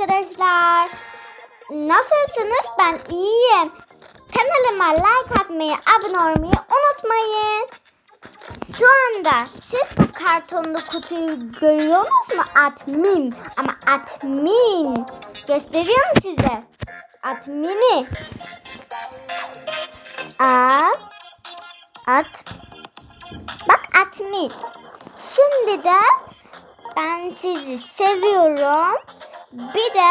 arkadaşlar. Nasılsınız? Ben iyiyim. Kanalıma like atmayı, abone olmayı unutmayın. Şu anda siz bu kartonlu kutuyu görüyorsunuz mu? Admin. Ama admin. Gösteriyorum size. Admini. At. At. Bak admin. Şimdi de ben sizi seviyorum. Bir de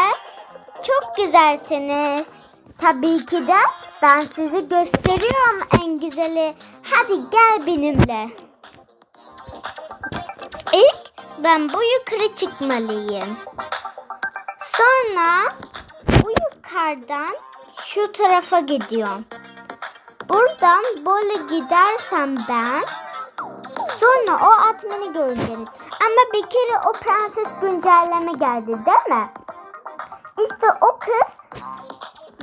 çok güzelsiniz. Tabii ki de ben sizi gösteriyorum en güzeli. Hadi gel benimle. İlk ben bu yukarı çıkmalıyım. Sonra bu yukarıdan şu tarafa gidiyorum. Buradan böyle gidersem ben Sonra o atmanı göreceğiz. Ama bir kere o prenses güncelleme geldi değil mi? İşte o kız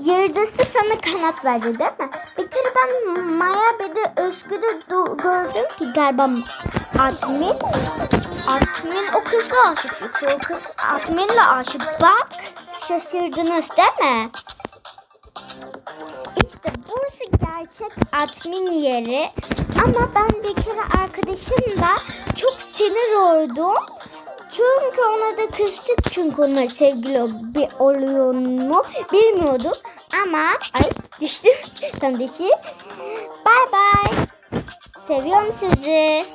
yıldızlı sana kanat verdi değil mi? Bir kere ben Maya bir de Özgür'ü gördüm ki galiba Admin Admin o kızla aşık o kız Admin'le aşık. Bak şaşırdınız değil mi? İşte burası gerçek admin yeri. Ama ben bir kere arkadaşımla çok sinir oldum. Çünkü ona da küstük çünkü onlar sevgili oluyor mu bilmiyorduk. Ama ay düştüm tam düşeyim. Bye bye. Seviyorum sizi.